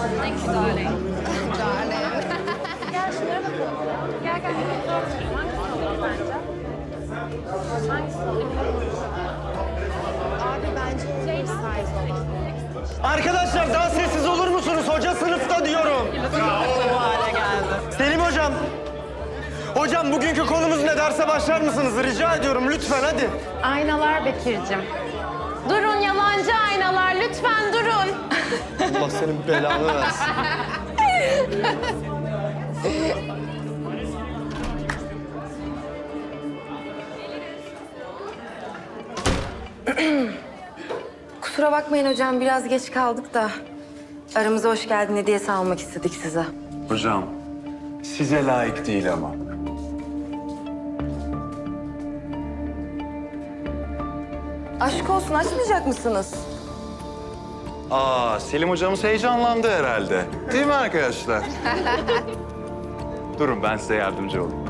Thank you darling. Gel şunlara bakalım. Gel gel. Hangisi olur bence? Hangisi olur? Abi bence Şey, size olan. Arkadaşlar daha sessiz olur musunuz? Hoca sınıfta diyorum. Selim hocam. Hocam bugünkü konumuz ne derse başlar mısınız? Rica ediyorum lütfen hadi. Aynalar Bekir'cim. Durun yalancı aynalar lütfen durun. Allah senin belanı versin. Kusura bakmayın hocam biraz geç kaldık da. Aramıza hoş geldin hediyesi almak istedik size. Hocam, size layık değil ama. Aşk olsun açmayacak mısınız? Aa, Selim hocamız heyecanlandı herhalde. Değil mi arkadaşlar? Durun ben size yardımcı olayım.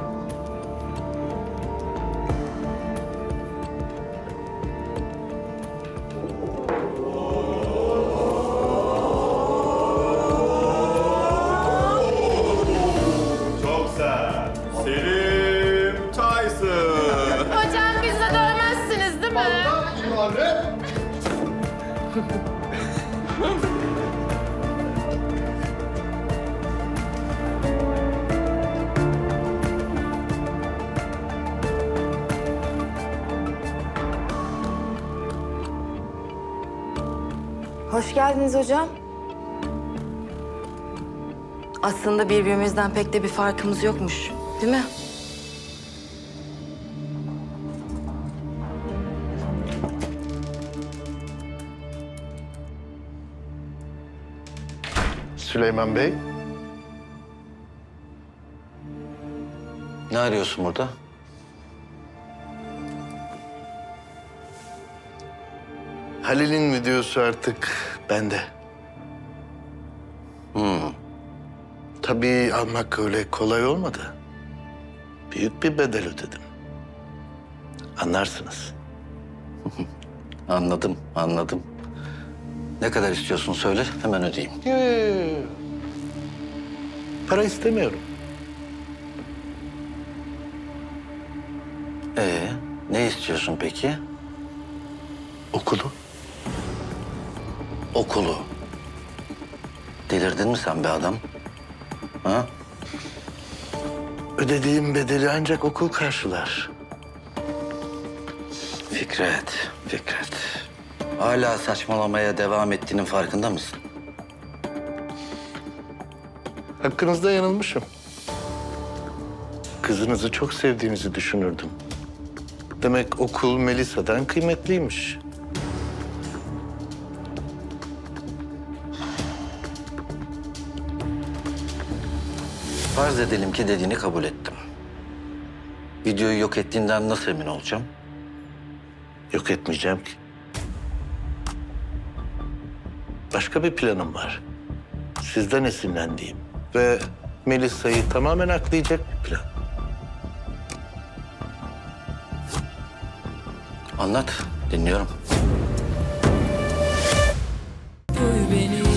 Hoş geldiniz hocam. Aslında birbirimizden pek de bir farkımız yokmuş. Değil mi? Süleyman Bey. Ne arıyorsun burada? Halil'in videosu artık bende. Hmm. Tabii almak öyle kolay olmadı. Büyük bir bedel ödedim. Anlarsınız. Anladım, anladım. Ne kadar istiyorsun söyle, hemen ödeyeyim. Para istemiyorum. Ee, ne istiyorsun peki? Okulu. Okulu. Delirdin mi sen be adam? Ha? Ödediğim bedeli ancak okul karşılar. Fikret, Fikret. Hala saçmalamaya devam ettiğinin farkında mısın? Hakkınızda yanılmışım. Kızınızı çok sevdiğinizi düşünürdüm. Demek okul Melisa'dan kıymetliymiş. Farz edelim ki dediğini kabul ettim. Videoyu yok ettiğinden nasıl emin olacağım? Yok etmeyeceğim ki. Başka bir planım var. Sizden esinlendiğim ve Melisa'yı tamamen aklayacak bir plan. Anlat, dinliyorum. Duy beni